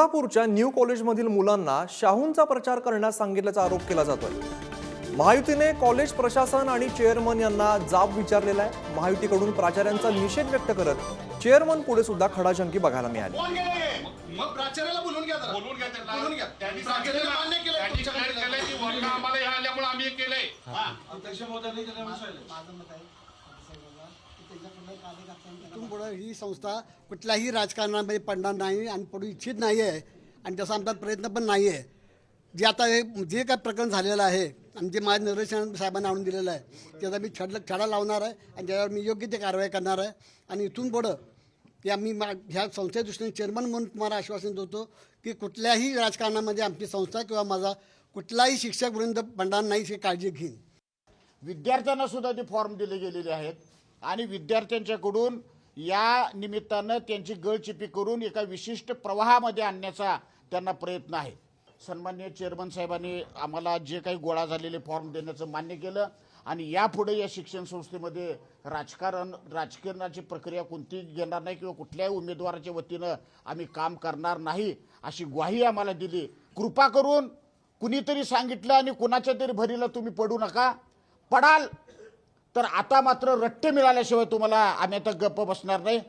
कोल्हापूरच्या न्यू कॉलेजमधील मुलांना शाहूंचा प्रचार करण्यास सांगितल्याचा आरोप केला जातोय. महायुतीने कॉलेज प्रशासन आणि चेअरमन यांना जाब विचारलेला आहे. महायुतीकडून प्राचार्यांचा निषेध व्यक्त करत चेअरमन पुढे सुद्धा खडाजंकी बघायला मिळाली. आम्हाला इथून पुढं ही संस्था कुठल्याही राजकारणामध्ये पडणार नाही आणि पडू इच्छित नाही आहे आणि तसा आमचा प्रयत्न पण नाही आहे जे आता हे जे काय प्रकरण झालेलं आहे आणि जे माझ्या निदर्शन साहेबांना आणून दिलेलं आहे त्याचा मी छड छडा लावणार आहे आणि त्याच्यावर मी योग्य ते कारवाई करणार आहे. आणि इथून पुढं की आम्ही मा ह्या संस्थेच्या दृष्टीने चेअरमन म्हणून तुम्हाला आश्वासन देतो की कुठल्याही राजकारणामध्ये आमची संस्था किंवा माझा कुठलाही शिक्षक वृंद पडणार नाही ही काळजी घेईन. विद्यार्थ्यांना सुद्धा ते फॉर्म दिले गेलेले आहेत. आणि विद्यार्थ्यांच्याकडून या निमित्तानं त्यांची गळचिपी करून एका विशिष्ट प्रवाहामध्ये आणण्याचा त्यांना प्रयत्न आहे. सन्मान्य चेअरमन साहेबांनी आम्हाला जे काही गोळा झालेले फॉर्म देण्याचं मान्य केलं. आणि यापुढे या शिक्षण संस्थेमध्ये राजकारण राजकारणाची प्रक्रिया कोणती घेणार नाही किंवा कुठल्याही उमेदवाराच्या वतीनं आम्ही काम करणार नाही अशी ग्वाही आम्हाला दिली. कृपा करून कुणीतरी सांगितलं आणि कुणाच्या तरी भरीला तुम्ही पडू नका. पडाल तर आता मात्र रट्टे मिळाल्याशिवाय तुम्हाला आम्ही आता गप्प बसणार नाही.